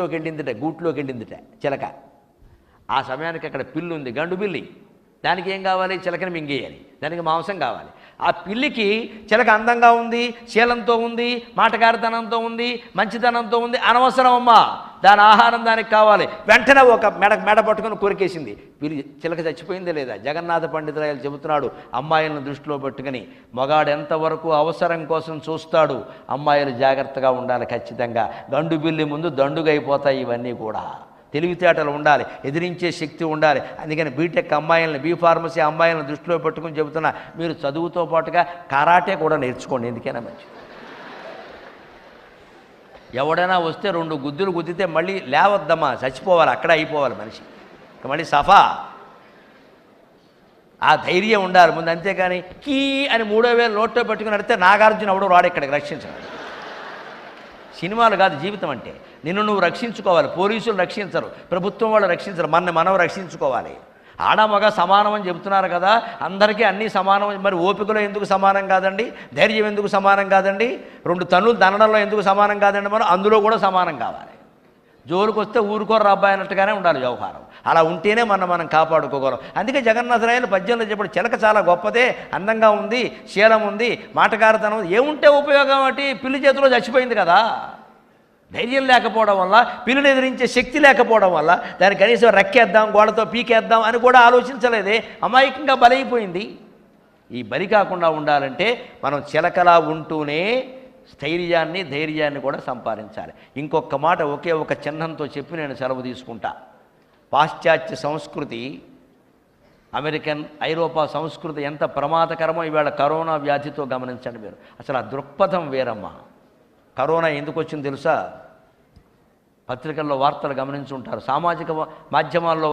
లోకి వెళ్ళిందిట గూట్లోకి వెళ్ళిందిట చిలక. ఆ సమయానికి అక్కడ పిల్లి ఉంది గండు పిల్లి. దానికి ఏం కావాలి? చిలకని మింగేయాలి. దానికి మాంసం కావాలి. ఆ పిల్లికి చిలక అందంగా ఉంది శీలంతో ఉంది మాటకారితనంతో ఉంది మంచితనంతో ఉంది అనవసరం అమ్మా దాని ఆహారం దానికి కావాలి. వెంటనే ఒక మెడ మెడ పట్టుకొని కొరికేసింది. పిల్లి చిలక చచ్చిపోయిందే లేదా? జగన్నాథ పండితురాయలు చెబుతున్నాడు అమ్మాయిలను దృష్టిలో పెట్టుకుని మగాడు ఎంతవరకు అవసరం కోసం చూస్తాడు? అమ్మాయిలు జాగ్రత్తగా ఉండాలి ఖచ్చితంగా. గండు బిల్లి ముందు దండుగైపోతాయి ఇవన్నీ కూడా. తెలివితేటలు ఉండాలి ఎదిరించే శక్తి ఉండాలి. అందుకని బీటెక్ అమ్మాయిలను బీ ఫార్మసీ అమ్మాయిలను దృష్టిలో పెట్టుకుని చెబుతున్నా. మీరు చదువుతో పాటుగా కరాటే కూడా నేర్చుకోండి ఎందుకైనా మంచిది. ఎవడైనా వస్తే రెండు గుద్దులు గుద్దితే మళ్ళీ లేవద్దమ్మా చచ్చిపోవాలి అక్కడే అయిపోవాలి మనిషి. మళ్ళీ సఫా. ఆ ధైర్యం ఉండాలి ముందు అంతేకాని కీ అని మూడో వేలు నోట్లో పెట్టుకుని నడితే నాగార్జున ఎవడో రాడు ఇక్కడికి రక్షించడం. సినిమాలు కాదు జీవితం అంటే. నిన్ను నువ్వు రక్షించుకోవాలి పోలీసులు రక్షించరు ప్రభుత్వం వాళ్ళు రక్షించరు మన మనం రక్షించుకోవాలి. ఆడ మగ సమానం అని చెబుతున్నారు కదా అందరికీ అన్నీ సమానం. మరి ఓపికలో ఎందుకు సమానం కాదండి? ధైర్యం ఎందుకు సమానం కాదండి? రెండు తనులు దనడంలో ఎందుకు సమానం కాదండి మనం? అందులో కూడా సమానం కావాలి. జోలికి వస్తే ఊరుకోరు అబ్బాయి అన్నట్టుగానే ఉండాలి వ్యవహారం. అలా ఉంటేనే మనం మనం కాపాడుకోగలం. అందుకే జగన్నాథరాయలు పద్యంలో చెప్పడు చిలక చాలా గొప్పదే అందంగా ఉంది శీలం ఉంది మాటకారతనం ఏముంటే ఉపయోగం అంటే? పిల్లి చేతిలో చచ్చిపోయింది కదా. ధైర్యం లేకపోవడం వల్ల పిల్లిని ఎదిరించే శక్తి లేకపోవడం వల్ల దాన్ని కనీసం రెక్కేద్దాం గోడతో పీకేద్దాం అని కూడా ఆలోచించలేదే. అమాయకంగా బలైపోయింది. ఈ బలి కాకుండా ఉండాలంటే మనం చిలకలా ఉంటూనే స్థైర్యాన్ని ధైర్యాన్ని కూడా సంపాదించాలి. ఇంకొక మాట ఒకే ఒక చిహ్నంతో చెప్పి నేను సెలవు తీసుకుంటా. పాశ్చాత్య సంస్కృతి అమెరికన్ ఐరోపా సంస్కృతి ఎంత ప్రమాదకరమో ఇవాళ కరోనా వ్యాధితో గమనించండి మీరు. అసలు ఆ దృక్పథం వేరమ్మా. కరోనా ఎందుకు వచ్చింది తెలుసా? పత్రికల్లో వార్తలు గమనించుంటారు సామాజిక మాధ్యమాల్లో